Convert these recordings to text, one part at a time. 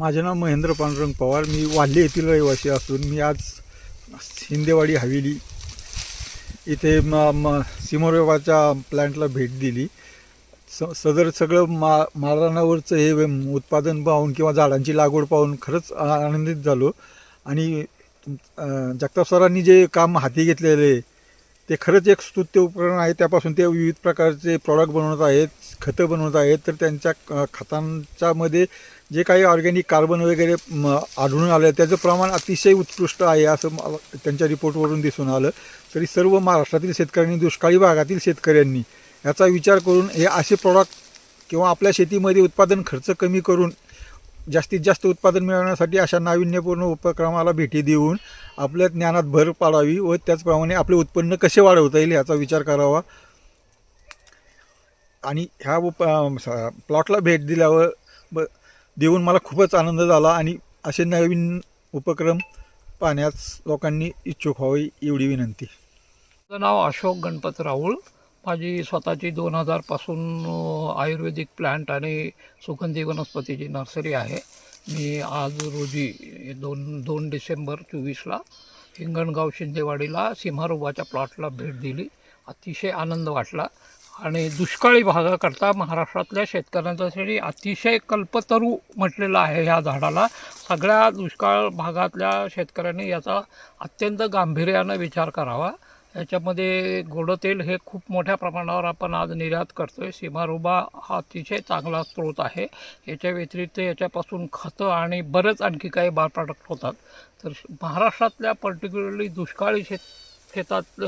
माझे नाव महेंद्र पांडुरंग पवार. मी वाल्हे येथील रहिवासी असून मी आज शिंदेवाडी हवेली इथे म म सिमोरेवाच्या प्लॅन्टला भेट दिली. स सदर सगळं मा मारणावरचं हे उत्पादन पाहून किंवा झाडांची लागवड पाहून खरंच आनंदित झालो. आणि जगताप सरांनी जे काम हाती घेतलेले आहे ते खरंच एक स्तुत्य उपकरण आहे. त्यापासून ते विविध प्रकारचे प्रॉडक्ट बनवत आहेत खतं बनवत आहेत. तर त्यांच्या खतांच्यामध्ये जे काही ऑर्गॅनिक कार्बन वगैरे म, आढळून आलं त्याचं प्रमाण अतिशय उत्कृष्ट आहे असं मला त्यांच्या रिपोर्टवरून दिसून आलं. तरी सर्व महाराष्ट्रातील शेतकऱ्यांनी दुष्काळी भागातील शेतकऱ्यांनी याचा विचार करून हे असे प्रॉडक्ट किंवा आपल्या शेतीमध्ये उत्पादन खर्च कमी करून जास्तीत जास्त उत्पादन मिळवण्यासाठी अशा नाविन्यपूर्ण उपक्रमाला भेटी देऊन आपल्या ज्ञानात भर पाडावी व त्याचप्रमाणे आपले उत्पन्न कसे वाढवता येईल याचा विचार करावा. आणि ह्या उप प्लॉटला भेट दिल्यावर ब देऊन मला खूपच आनंद झाला आणि असे नवीन उपक्रम पाहण्यास लोकांनी इच्छुक व्हावी एवढी विनंती. माझं नाव अशोक गणपत राहुल. माझी स्वतःची दोन हजारपासून आयुर्वेदिक प्लांट आणि सुगंधी वनस्पतीची नर्सरी आहे. मी आज रोजी दोन दोन डिसेंबर चोवीसला हिंगणगाव शिंदेवाडीला सिंहारोबाच्या प्लॉटला भेट दिली. अतिशय आनंद वाटला. आणि दुष्काळी भागाकरता महाराष्ट्रातल्या शेतकऱ्यांच्यासाठी अतिशय कल्पतरू म्हटलेलं आहे ह्या झाडाला. सगळ्या दुष्काळ भागातल्या शेतकऱ्यांनी याचा अत्यंत गांभीर्यानं विचार करावा. याच्यामध्ये गोडतेल हे खूप मोठ्या प्रमाणावर आपण आज निर्यात करतो आहे सीमारुबा हा अतिशय चांगला स्रोत आहे. याच्या व्यतिरिक्त याच्यापासून खतं आणि बरंच आणखी काही बार प्रॉडक्ट होतात. तर महाराष्ट्रातल्या पर्टिक्युलरली दुष्काळी शेत शेतात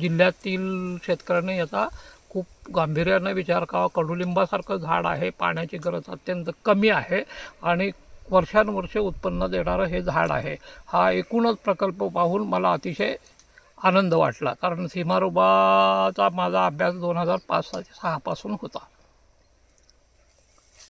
जिल्ह्यातील शेतकऱ्यांनी याचा खूप गांभीर्यानं विचार करावा. कडुलिंबासारखं झाड आहे. पाण्याची गरज अत्यंत कमी आहे आणि वर्षानुवर्षे उत्पन्न देणारं हे झाड आहे. हा एकूणच प्रकल्प पाहून मला अतिशय आनंद वाटला. कारण सीमारोबाचा माझा अभ्यास दोन हजार पाच सहापासून होता.